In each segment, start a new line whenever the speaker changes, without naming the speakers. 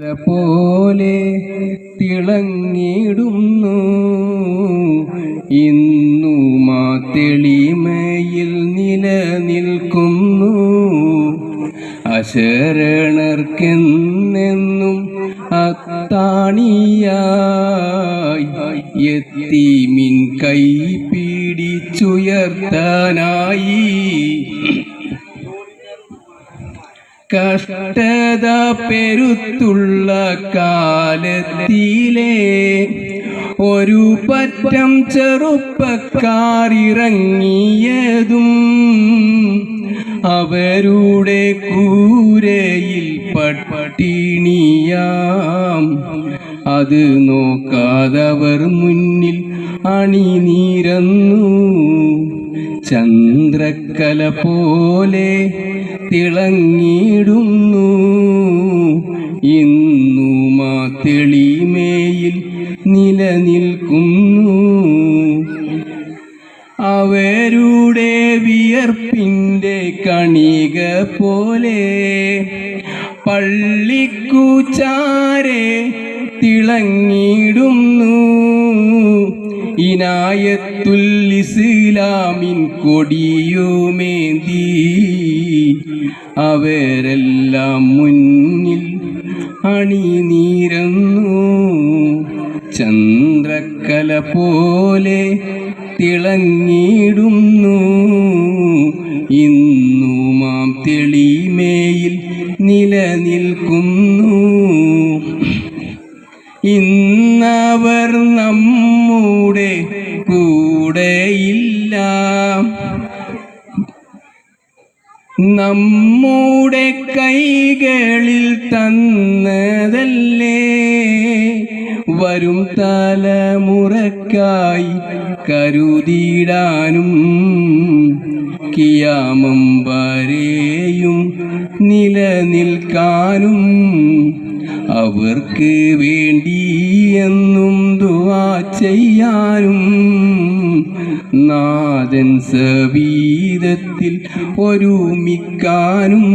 പോലെ തിളങ്ങിടുന്നു ഇന്നു മാ തെളിമയിൽ നിലനിൽക്കുന്നു. അശരണർക്കെന്നെന്നും അത്താണിയായി എത്തി മിൻ കൈ പിടിച്ചുയർത്താനായി. കഷ്ടത പെരുത്തുള്ള കാലത്തിലെ ഒരു പറ്റം ചെറുപ്പക്കാരിറങ്ങിയതും അവരുടെ കൂരയിൽ പട്ടിണിയാം. അത് നോക്കാതവർ മുന്നിൽ അണിനീരന്നു. ചന്ദ്രക്കല പോലെ തിളങ്ങിയിടുന്നു. ഇന്നു മാ തെളിമേയിൽ നിലനിൽക്കുന്നു. അവരുടെ വിയർപ്പിന്റെ കണിക പോലെ പള്ളിക്കൂച്ചാരെ തിളങ്ങിടുന്നു ഇനായത്തുൽ ഇസ്ലാമിൻ കൊടിയുമേന്തി അവരെല്ലാം മുന്നിൽ അണിനീരന്നു ചന്ദ്രക്കല പോലെ തിളങ്ങിടുന്നു ഇന്നു മാം തെളിമേയിൽ നിലനിൽക്കുന്നു. ഇന്നവർ നമ്മുടെ കൂടെയില്ല. നമ്മുടെ കൈകളിൽ തന്നതല്ലേ. വരും തലമുറക്കായി കരുതിയിടാനും കിയാമം വരെയും നിലനിൽക്കാനും അവർക്ക് വേണ്ടി എന്നും ദുവാ ചെയ്യാനും നാഥൻ സവീതത്തിൽ ഒരുമിക്കാനും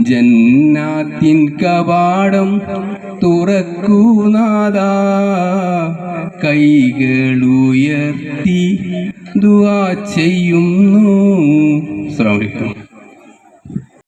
ജന്നാത്തിൻ കവാടം തുറക്കൂനാഥ കൈകളുയർത്തി ദുവാ ചെയ്യുന്നു. ശ്രമിക്കും